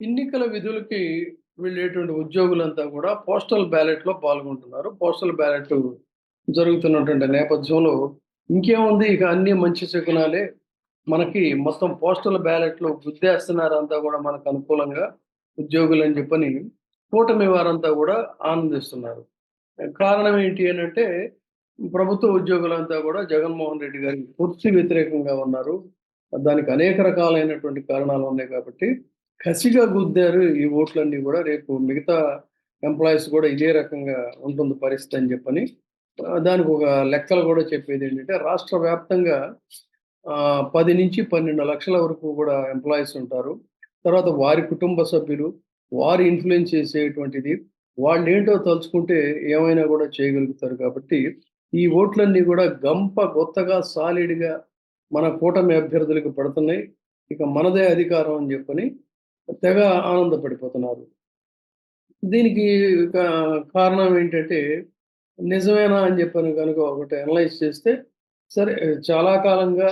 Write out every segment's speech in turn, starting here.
ఎన్నికల విధులకి వెళ్ళేటువంటి ఉద్యోగులంతా కూడా పోస్టల్ బ్యాలెట్‌లో పాల్గొంటున్నారు. పోస్టల్ బ్యాలెట్ జరుగుతున్నటువంటి నేపథ్యంలో ఇంకేముంది ఇక అన్ని మంచి శకునాలే. మనకి మొత్తం పోస్టల్ బ్యాలెట్‌లో గుద్దేస్తున్నారు అంతా కూడా మనకు అనుకూలంగా ఉద్యోగులని చెప్పని కూటమి వారంతా కూడా ఆనందిస్తున్నారు. కారణం ఏంటి అని అంటే ప్రభుత్వ ఉద్యోగులంతా కూడా జగన్మోహన్ రెడ్డి గారికి పూర్తి వ్యతిరేకంగా ఉన్నారు. దానికి అనేక రకాలైనటువంటి కారణాలు ఉన్నాయి కాబట్టి కసిగా గుద్దారు ఈ ఓట్లన్నీ కూడా రేపు మిగతా ఎంప్లాయీస్ కూడా ఇదే రకంగా ఉంటుంది పరిస్థితి అని చెప్పని దానికి ఒక లెక్కలు కూడా చెప్పేది ఏంటంటే రాష్ట్ర వ్యాప్తంగా పది నుంచి పన్నెండు లక్షల వరకు కూడా ఎంప్లాయీస్ ఉంటారు. తర్వాత వారి కుటుంబ సభ్యులు, వారు ఇన్ఫ్లుయెన్స్ చేసేటువంటిది వాళ్ళు ఏంటో తలుచుకుంటే ఏమైనా కూడా చేయగలుగుతారు కాబట్టి ఈ ఓట్లన్నీ కూడా గంప గొత్తగా సాలిడ్‌గా మన కూటమి అభ్యర్థులకు పడుతున్నాయి. ఇక మనదే అధికారం అని చెప్పని తెగ ఆనందపడిపోతున్నారు. దీనికి కారణం ఏంటంటే నిజమేనా అని చెప్పాను కనుక ఒకటి అనలైజ్ చేస్తే సరే చాలా కాలంగా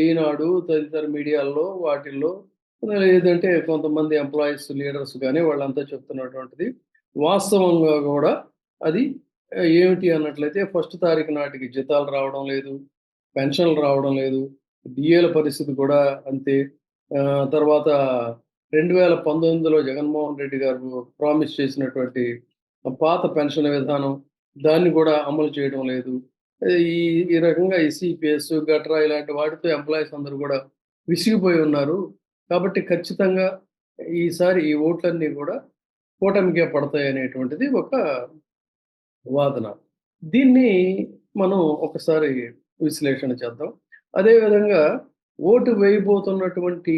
ఈనాడు తదితర మీడియాల్లో వాటిల్లో లేదంటే కొంతమంది ఎంప్లాయీస్ లీడర్స్ కానీ వాళ్ళంతా చెప్తున్నటువంటిది వాస్తవంగా కూడా అది ఏమిటి అన్నట్లయితే ఫస్ట్ తారీఖు నాటికి జీతాలు రావడం లేదు. పెన్షన్‌లు రావడం లేదు. డీఏల పరిస్థితి కూడా అంతే. ఆహ్, తర్వాత 2019లో జగన్మోహన్ రెడ్డి గారు ప్రామిస్ చేసినటువంటి పాత పెన్షన్ విధానం దాన్ని కూడా అమలు చేయడం లేదు. ఈ ఈ రకంగా ఈ సిపిఎస్ గట్రా ఇలాంటి వాటితో ఎంప్లాయీస్ అందరూ కూడా విసిగిపోయి ఉన్నారు. కాబట్టి ఖచ్చితంగా ఈసారి ఈ ఓట్లన్నీ కూడా కూటమికే పడతాయి అనేటువంటిది ఒక వాదన. దీన్ని మనం ఒకసారి విశ్లేషణ చేద్దాం. అదే విధంగా ఓటు వేయబోతున్నటువంటి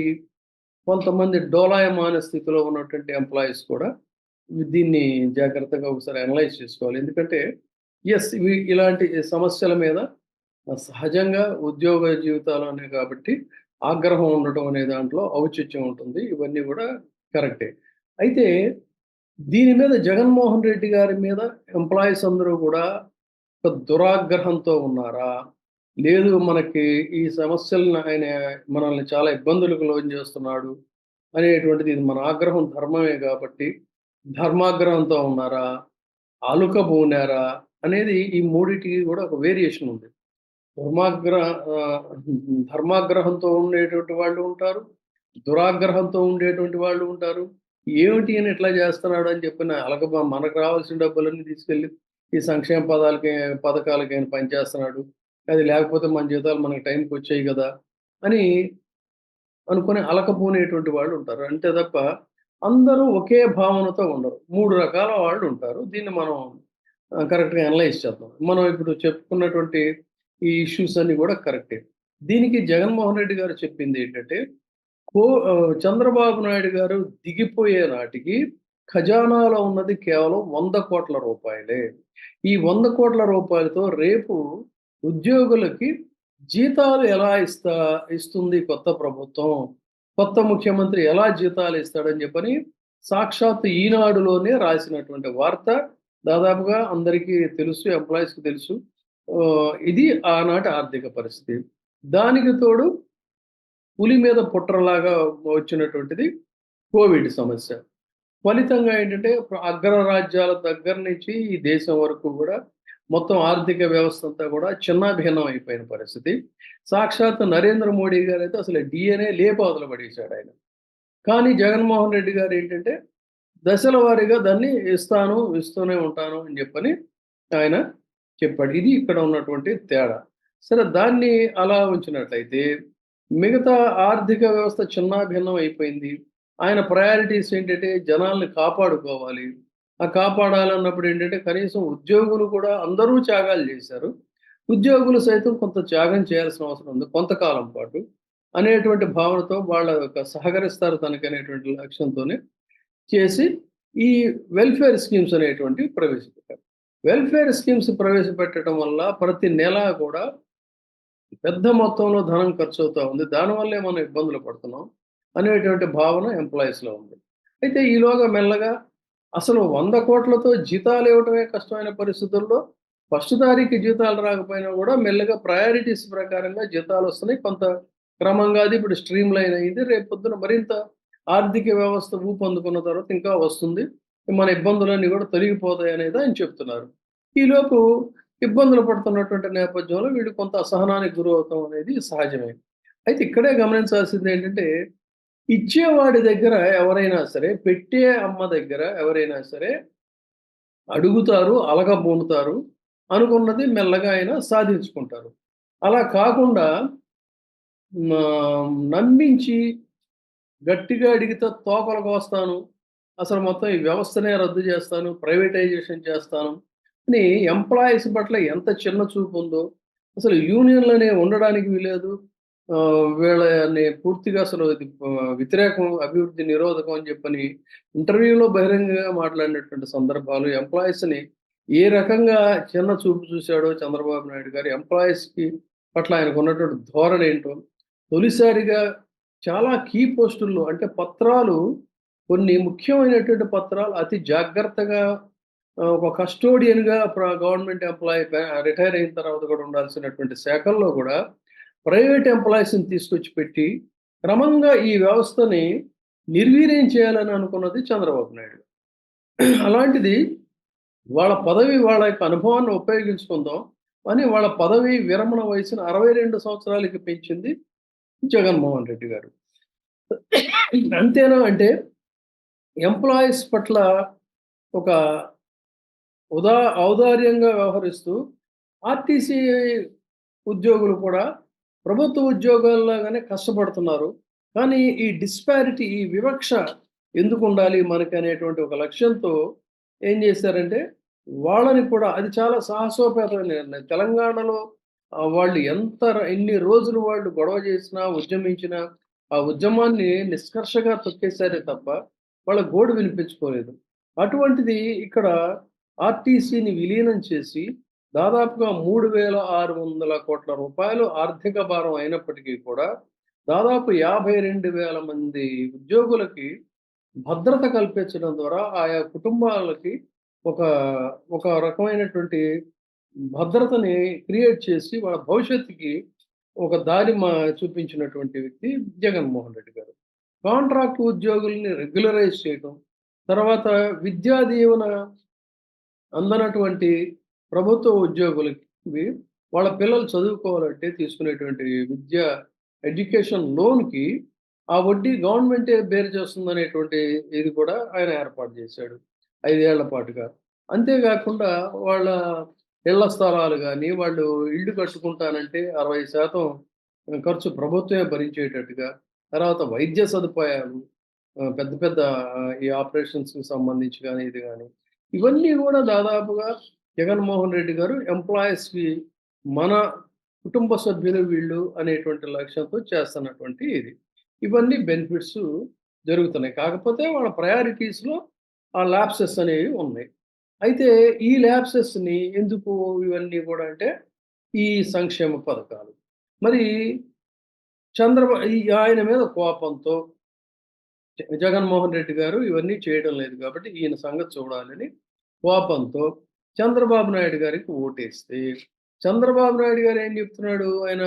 కొంతమంది డోలాయమాన స్థితిలో ఉన్నటువంటి ఎంప్లాయీస్ కూడా దీన్ని జాగ్రత్తగా ఒకసారి అనలైజ్ చేసుకోవాలి. ఎందుకంటే ఎస్ ఇవి ఇలాంటి సమస్యల మీద సహజంగా ఉద్యోగ జీవితాలోనే కాబట్టి ఆగ్రహం ఉండటం అనే దాంట్లో ఔచిత్యం ఉంటుంది. ఇవన్నీ కూడా కరెక్టే. అయితే దీని మీద జగన్మోహన్ రెడ్డి గారి మీద ఎంప్లాయీస్ అందరూ కూడా ఒక దురాగ్రహంతో ఉన్నారా? లేదు మనకి ఈ సమస్యలను ఆయన మనల్ని చాలా ఇబ్బందులకు లోన్ చేస్తున్నాడు అనేటువంటిది ఇది మన ఆగ్రహం ధర్మమే కాబట్టి ధర్మాగ్రహంతో ఉన్నారా? అలుకబూనారా? అనేది ఈ మూడిటికి కూడా ఒక వేరియేషన్ ఉంది. ధర్మాగ్ర ధర్మాగ్రహంతో ఉండేటువంటి వాళ్ళు ఉంటారు. దురాగ్రహంతో ఉండేటువంటి వాళ్ళు ఉంటారు. ఏమిటి అని ఇట్లా చేస్తున్నాడు అని చెప్పిన అలకబ మనకు రావాల్సిన డబ్బులన్నీ తీసుకెళ్ళి ఈ సంక్షేమ పదాలకి పథకాలకి ఆయన పనిచేస్తున్నాడు. అది లేకపోతే మన జీతాలు మనకి టైంకి వచ్చాయి కదా! అని అనుకుని అలకపోనేటువంటి వాళ్ళు ఉంటారు. అంతే తప్ప అందరూ ఒకే భావనతో ఉండరు. మూడు రకాల వాళ్ళు ఉంటారు. దీన్ని మనం కరెక్ట్‌గా అనలైజ్ చేద్దాం. మనం ఇప్పుడు చెప్పుకున్నటువంటి ఈ ఇష్యూస్ అన్ని కూడా కరెక్టే. దీనికి జగన్మోహన్ రెడ్డి గారు చెప్పింది ఏంటంటే కో చంద్రబాబు నాయుడు గారు దిగిపోయే నాటికి ఖజానాలో ఉన్నది కేవలం వంద కోట్ల రూపాయలే. ఈ వంద కోట్ల రూపాయలతో రేపు ఉద్యోగులకి జీతాలు ఎలా ఇస్తా ఇస్తుంది కొత్త ప్రభుత్వం? కొత్త ముఖ్యమంత్రి ఎలా జీతాలు ఇస్తాడని చెప్పని సాక్షాత్తు ఈనాడులోనే రాసినటువంటి వార్త దాదాపుగా అందరికీ తెలుసు. ఎంప్లాయీస్‌కి తెలుసు. ఇది ఆనాటి ఆర్థిక పరిస్థితి. దానికి తోడు పులి మీద పుట్రలాగా వచ్చినటువంటిది కోవిడ్ సమస్య. ఫలితంగా ఏంటంటే అగ్రరాజ్యాల దగ్గర నుంచి ఈ దేశం వరకు కూడా మొత్తం ఆర్థిక వ్యవస్థ అంతా కూడా చిన్నాభిన్నం అయిపోయిన పరిస్థితి. సాక్షాత్ నరేంద్ర మోడీ గారు అయితే అసలు డిఎన్ఏ లేపాదులు పడేశాడు ఆయన. కానీ జగన్మోహన్ రెడ్డి గారు ఏంటంటే దశల వారీగా దాన్ని ఇస్తాను, ఇస్తూనే ఉంటాను అని చెప్పని ఆయన చెప్పాడు. ఇది ఇక్కడ ఉన్నటువంటి తేడా. సరే దాన్ని అలా ఉంచినట్లయితే మిగతా ఆర్థిక వ్యవస్థ చిన్నాభిన్నం అయిపోయింది. ఆయన ప్రయారిటీస్ ఏంటంటే జనాల్ని కాపాడుకోవాలి. ఆ కాపాడాలన్నప్పుడు ఏంటంటే కనీసం ఉద్యోగులు కూడా అందరూ త్యాగాలు చేశారు. ఉద్యోగులు సైతం కొంత త్యాగం చేయాల్సిన అవసరం ఉంది కొంతకాలం పాటు. అనేటువంటి భావనతో వాళ్ళ యొక్క సహకరిస్తారు తనకి అనేటువంటి లక్ష్యంతోనే చేసి ఈ వెల్‌ఫేర్ స్కీమ్స్ అనేటువంటివి ప్రవేశపెట్టారు. వెల్‌ఫేర్ స్కీమ్స్ ప్రవేశపెట్టడం వల్ల ప్రతి నెల కూడా పెద్ద మొత్తంలో ధనం ఖర్చు అవుతూ ఉంది. దానివల్లే మనం ఇబ్బందులు పడుతున్నాం అనేటువంటి భావన ఎంప్లాయీస్‌లో ఉంది. అయితే ఈలోగా మెల్లగా అసలు వంద కోట్లతో జీతాలు ఇవ్వటమే కష్టమైన పరిస్థితుల్లో ఫస్ట్ తారీఖు జీతాలు రాకపోయినా కూడా మెల్లగా ప్రయారిటీస్ ప్రకారంగా జీతాలు వస్తున్నాయి. కొంత క్రమంగా అది ఇప్పుడు స్ట్రీమ్ లైన్ అయింది. రేపు పొద్దున మరింత ఆర్థిక వ్యవస్థ ఊపందుకున్న తర్వాత ఇంకా వస్తుంది మన ఇబ్బందులన్నీ కూడా తొలగిపోతాయి అనేది ఆయన చెప్తున్నారు ఈలోపు ఇబ్బందులు పడుతున్నటువంటి నేపథ్యంలో వీళ్ళు కొంత అసహనానికి గురవుతాం అనేది సహజమే అయితే ఇక్కడే గమనించాల్సింది ఏంటంటే ఇచ్చేవాడి దగ్గర ఎవరైనా సరే పెట్టే అమ్మ దగ్గర ఎవరైనా సరే అడుగుతారు అలగబోనుతారు అనుకున్నది మెల్లగా అయినా సాధించుకుంటారు. అలా కాకుండా నమ్మించి గట్టిగా అడిగితే తోకలకు వస్తాను అసలు మొత్తం ఈ వ్యవస్థనే రద్దు చేస్తాను ప్రైవేటైజేషన్ చేస్తాను అని ఎంప్లాయీస్ పట్ల ఎంత చిన్న చూపు ఉందో అసలు యూనియన్లనే ఉండడానికి వీలేదు వీళ్ళని పూర్తిగా అసలు ఇది వ్యతిరేకం అభివృద్ధి నిరోధకం అని చెప్పని ఇంటర్వ్యూలో బహిరంగంగా మాట్లాడినటువంటి సందర్భాలు ఎంప్లాయీస్ని ఏ రకంగా చిన్న చూపు చూశాడో చంద్రబాబు నాయుడు గారు ఎంప్లాయీస్కి పట్ల ఆయనకు ఉన్నటువంటి ధోరణి ఏంటో తొలిసారిగా చాలా కీ పోస్టుల్లో అంటే పత్రాలు కొన్ని ముఖ్యమైనటువంటి పత్రాలు అతి జాగ్రత్తగా ఒక కస్టోడియన్గా గవర్నమెంట్ ఎంప్లాయీ రిటైర్ అయిన తర్వాత కూడా ఉండాల్సినటువంటి శాఖల్లో కూడా ప్రైవేట్ ఎంప్లాయీస్ని తీసుకొచ్చి పెట్టి క్రమంగా ఈ వ్యవస్థని నిర్వీర్యం చేయాలని అనుకున్నది చంద్రబాబు నాయుడు. అలాంటిది వాళ్ళ పదవి వాళ్ళ యొక్క అనుభవాన్ని ఉపయోగించుకుందాం. అని వాళ్ళ పదవి విరమణ వయసును అరవై రెండు సంవత్సరాలకి పెంచింది జగన్మోహన్ రెడ్డి గారు. అంతేనా అంటే ఎంప్లాయీస్ పట్ల ఒక ఉదా ఔదార్యంగా వ్యవహరిస్తూ ఆర్టీసీ ఉద్యోగులు కూడా ప్రభుత్వ ఉద్యోగాల్లాగానే కష్టపడుతున్నారు. కానీ ఈ డిస్పారిటీ ఈ వివక్ష ఎందుకు ఉండాలి మనకి అనేటువంటి ఒక లక్ష్యంతో ఏం చేశారంటే వాళ్ళని కూడా అది చాలా సాహసోపేతమైన నిర్ణయం. తెలంగాణలో వాళ్ళు ఎంత ఎన్ని రోజులు వాళ్ళు గొడవ చేసినా ఉద్యమించినా ఆ ఉద్యమాన్ని నిష్కర్షగా తొక్కేశారే తప్ప వాళ్ళ గోడు వినిపించుకోలేదు. అటువంటిది ఇక్కడ ఆర్టీసీని విలీనం చేసి దాదాపుగా మూడు వేల ఆరు వందల కోట్ల రూపాయలు ఆర్థిక భారం అయినప్పటికీ కూడా దాదాపు యాభై రెండు వేల మంది ఉద్యోగులకి భద్రత కల్పించడం ద్వారా ఆయా కుటుంబాలకి ఒక ఒక రకమైనటువంటి భద్రతని క్రియేట్ చేసి వాళ్ళ భవిష్యత్తుకి ఒక దారి మా చూపించినటువంటి వ్యక్తి జగన్మోహన్ రెడ్డి గారు. కాంట్రాక్ట్ ఉద్యోగుల్ని రెగ్యులరైజ్ చేయటం తర్వాత విద్యా దీవెన అందనటువంటి ప్రభుత్వ ఉద్యోగులకి వాళ్ళ పిల్లలు చదువుకోవాలంటే తీసుకునేటువంటి విద్య ఎడ్యుకేషన్ లోన్కి ఆ వడ్డీ గవర్నమెంటే బేర్ చేస్తుందనేటువంటి ఇది కూడా ఆయన ఏర్పాటు చేశాడు ఐదేళ్ళ పాటుగా. అంతేకాకుండా వాళ్ళ ఇళ్ళ స్థలాలు కానీ వాళ్ళు ఇల్లు కట్టుకుంటానంటే అరవై శాతం ఖర్చు ప్రభుత్వమే భరించేటట్టుగా తర్వాత వైద్య సదుపాయాలు పెద్ద పెద్ద ఈ ఆపరేషన్స్కి సంబంధించి కానీ ఇది కానీ ఇవన్నీ కూడా దాదాపుగా జగన్మోహన్ రెడ్డి గారు ఎంప్లాయీస్కి మన కుటుంబ సభ్యులు వీళ్ళు అనేటువంటి లక్ష్యంతో చేస్తున్నటువంటి ఇది. ఇవన్నీ బెనిఫిట్స్ జరుగుతున్నాయి. కాకపోతే వాళ్ళ ప్రయారిటీస్లో ఆ ల్యాబ్సెస్ అనేవి ఉన్నాయి. అయితే ఈ ల్యాబ్సెస్ని ఎందుకు ఇవన్నీ కూడా అంటే ఈ సంక్షేమ పథకాలు. మరి చంద్రబాబు ఆయన మీద కోపంతో జగన్మోహన్ రెడ్డి గారు ఇవన్నీ చేయడం లేదు కాబట్టి ఈయన సంగతి చూడాలని కోపంతో చంద్రబాబు నాయుడు గారికి ఓటేస్తే చంద్రబాబు నాయుడు గారు ఏం చెప్తున్నాడు? ఆయన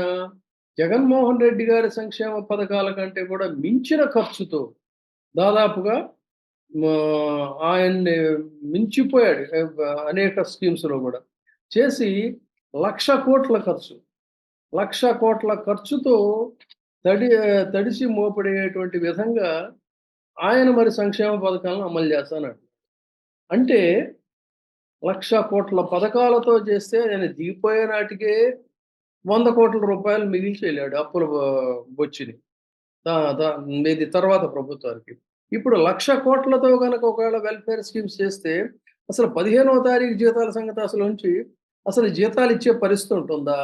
జగన్మోహన్ రెడ్డి గారి సంక్షేమ పథకాల కంటే కూడా మించిన ఖర్చుతో దాదాపుగా ఆయన్ని మించిపోయాడు అనేక స్కీమ్స్లో కూడా. చేసి లక్ష కోట్ల ఖర్చు లక్ష కోట్ల ఖర్చుతో తడి తడిసి మోపడేటువంటి విధంగా ఆయన మరి సంక్షేమ పథకాలను అమలు చేస్తానడు అంటే లక్ష కోట్ల పథకాలతో చేస్తే ఆయన దిగిపోయే నాటికే వంద కోట్ల రూపాయలు మిగిల్చి వెళ్ళాడు అప్పుల బొచ్చిని ఇది తర్వాత ప్రభుత్వానికి. ఇప్పుడు లక్ష కోట్లతో కనుక ఒకవేళ వెల్ఫేర్ స్కీమ్స్ చేస్తే అసలు పదిహేనవ తారీఖు జీతాల సంగతి అసలు ఉంచి అసలు జీతాలు ఇచ్చే పరిస్థితి ఉంటుందా?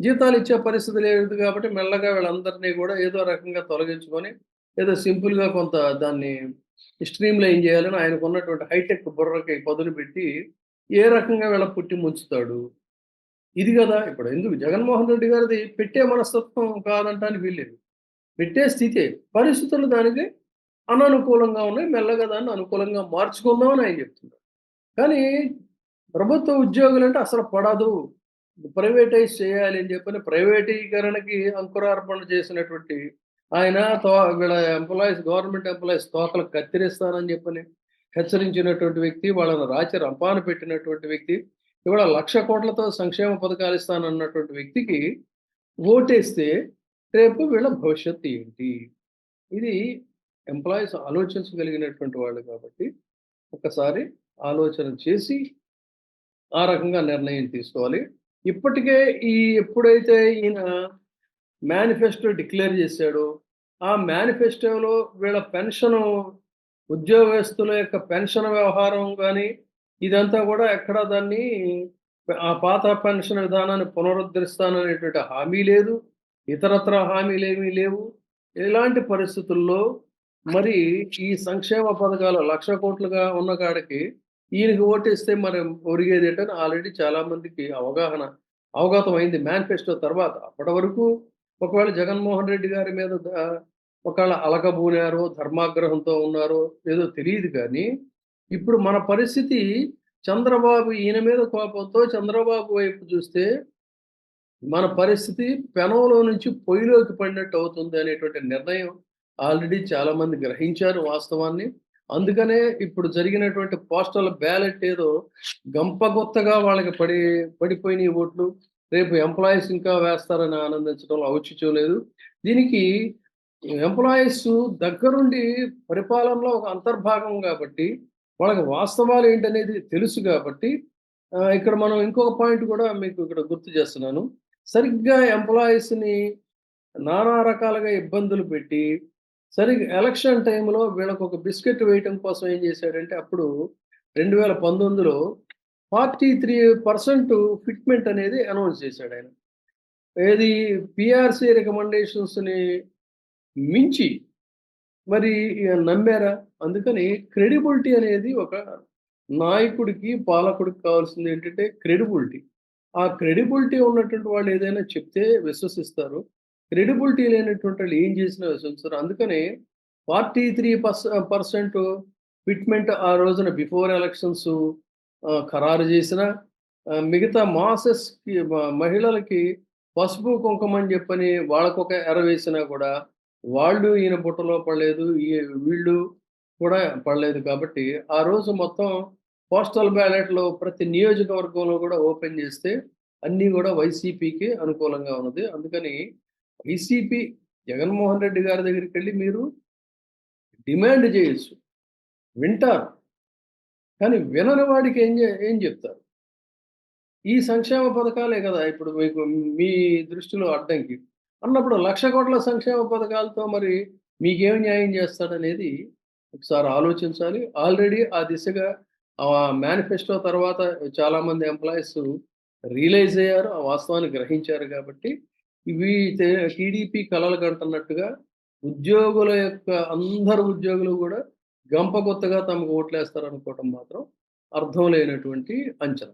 జీతాలు ఇచ్చే పరిస్థితి లేదు కాబట్టి మెల్లగా వీళ్ళందరినీ కూడా ఏదో రకంగా తొలగించుకొని ఏదో సింపుల్గా కొంత దాన్ని స్ట్రీమ్ లైన్ చేయాలని ఆయనకు ఉన్నటువంటి హైటెక్ బుర్రకి పదులు పెట్టి ఏ రకంగా వీళ్ళ పుట్టి ముంచుతాడు? ఇది కదా ఇప్పుడు ఎందుకు జగన్మోహన్ రెడ్డి గారిది పెట్టే మనస్తత్వం కాదంటానికి వీల్లేదు. పెట్టే స్థితి పరిస్థితులు దానికి అననుకూలంగా ఉన్నాయి మెల్లగా దాన్ని అనుకూలంగా మార్చుకుందామని ఆయన చెప్తున్నారు. కానీ ప్రభుత్వ ఉద్యోగులు అంటే అసలు పడదు. ప్రైవేటైజ్ చేయాలి అని చెప్పని ప్రైవేటీకరణకి అంకురార్పణ చేసినటువంటి ఆయన తో వీళ్ళ ఎంప్లాయీస్ గవర్నమెంట్ ఎంప్లాయీస్ తోకలు కత్తిరిస్తానని చెప్పని హెచ్చరించినటువంటి వ్యక్తి వాళ్ళను రాచి రంపాన పెట్టినటువంటి వ్యక్తి ఇవాళ లక్ష కోట్లతో సంక్షేమ పథకాలు ఇస్తానన్నటువంటి వ్యక్తికి ఓటేస్తే రేపు వీళ్ళ భవిష్యత్తు ఏంటి? ఇది ఎంప్లాయీస్ ఆలోచించగలిగినటువంటి వాళ్ళు కాబట్టి ఒకసారి ఆలోచన చేసి ఆ రకంగా నిర్ణయం తీసుకోవాలి. ఇప్పటికే ఈ ఎప్పుడైతే ఈయన మేనిఫెస్టో డిక్లేర్ చేశాడో ఆ మేనిఫెస్టోలో వీళ్ళ పెన్షన్ ఉద్యోగస్తుల యొక్క పెన్షన్ వ్యవహారం కానీ ఇదంతా కూడా ఎక్కడ దాన్ని ఆ పాత పెన్షన్ విధానాన్ని పునరుద్ధరిస్తాననేటువంటి హామీ లేదు ఇతరత్ర హామీలు ఏమీ లేవు. ఇలాంటి పరిస్థితుల్లో మరి ఈ సంక్షేమ పథకాలు లక్ష కోట్లుగా ఉన్న కాడికి ఈయనకి ఓటేస్తే మరి ఒరిగేది ఏంటని ఆల్రెడీ చాలా మందికి అవగాహన అవగతం అయింది మేనిఫెస్టో తర్వాత అప్పటి వరకు ఒకవేళ జగన్మోహన్ రెడ్డి గారి మీద ఒకవేళ అలకబూనారో ధర్మాగ్రహంతో ఉన్నారో ఏదో తెలియదు కానీ ఇప్పుడు మన పరిస్థితి చంద్రబాబు ఈయన మీద కోపంతో చంద్రబాబు వైపు చూస్తే మన పరిస్థితి పెనంలో నుంచి పొయ్యిలోకి పడినట్టు అవుతుంది అనేటువంటి నిర్ణయం ఆల్రెడీ చాలా మంది గ్రహించారు వాస్తవాన్ని. అందుకనే ఇప్పుడు జరిగినటువంటి పోస్టల్ బ్యాలెట్ ఏదో గంపగొత్తగా వాళ్ళకి పడి పడిపోయిన ఓట్లు. రేపు ఎంప్లాయీస్ ఇంకా వేస్తారని ఆనందించడంలో ఔచిత్యం లేదు. దీనికి ఎంప్లాయీస్ దగ్గరుండి పరిపాలనలో ఒక అంతర్భాగం కాబట్టి వాళ్ళకి వాస్తవాలు ఏంటనేది తెలుసు కాబట్టి ఇక్కడ మనం ఇంకొక పాయింట్ కూడా మీకు ఇక్కడ గుర్తు చేస్తున్నాను. సరిగ్గా ఎంప్లాయీస్ని నానా రకాలుగా ఇబ్బందులు పెట్టి సరిగ్గా ఎలక్షన్ టైంలో వీళ్ళకు ఒక బిస్కెట్ వేయటం కోసం ఏం చేశాడంటే అప్పుడు రెండు వేల పంతొమ్మిదిలో ఫార్టీ త్రీ పర్సెంట్ ఫిట్మెంట్ అనేది అనౌన్స్ చేశాడు ఆయన. ఏది పిఆర్సీ రికమెండేషన్స్ని మించి. మరి నమ్మారా? అందుకని క్రెడిబిలిటీ అనేది ఒక నాయకుడికి పాలకుడికి కావాల్సింది ఏంటంటే క్రెడిబిలిటీ. ఆ క్రెడిబిలిటీ ఉన్నటువంటి వాళ్ళు ఏదైనా చెప్తే విశ్వసిస్తారు. క్రెడిబిలిటీ లేనటువంటి వాళ్ళు ఏం చేసినా విశ్వసిస్తారు. అందుకని forty three per percent fitment ఆ రోజున బిఫోర్ ఎలక్షన్స్ ఖరారు చేసిన మిగతా మాసెస్కి మహిళలకి పసుపు కుంకుమ అని చెప్పని వాళ్ళకొక ఎర వేసినా కూడా వాళ్ళు ఈయన బుట్టలో పడలేదు ఈ వీళ్ళు కూడా పడలేదు కాబట్టి ఆ రోజు మొత్తం పోస్టల్ బ్యాలెట్లో ప్రతి నియోజకవర్గంలో కూడా ఓపెన్ చేస్తే అన్నీ కూడా వైసీపీకి అనుకూలంగా ఉన్నది. అందుకని వైసీపీ జగన్మోహన్ రెడ్డి గారి దగ్గరికి వెళ్ళి మీరు డిమాండ్ చేయొచ్చు వింటారు. కానీ వినని వాడికి ఏం చే- ఏం చెప్తారు? ఈ సంక్షేమ పథకాలే కదా ఇప్పుడు మీకు మీ దృష్టిలో అడ్డంకి. అన్నప్పుడు లక్ష కోట్ల సంక్షేమ పథకాలతో మరి మీకేం న్యాయం చేస్తాడనేది ఒకసారి ఆలోచించాలి. ఆల్రెడీ ఆ దిశగా ఆ మేనిఫెస్టో తర్వాత చాలా మంది ఎంప్లాయీస్ రియలైజ్ అయ్యారు ఆ వాస్తవాన్ని గ్రహించారు కాబట్టి. ఇవి టీడీపీ కలలు కంటున్నట్టుగా ఉద్యోగుల యొక్క అందరు ఉద్యోగులు కూడా గంప కొత్తగా తమకు ఓట్లేస్తారు అనుకోవటం మాత్రం అర్థం లేనటువంటి అంచనా.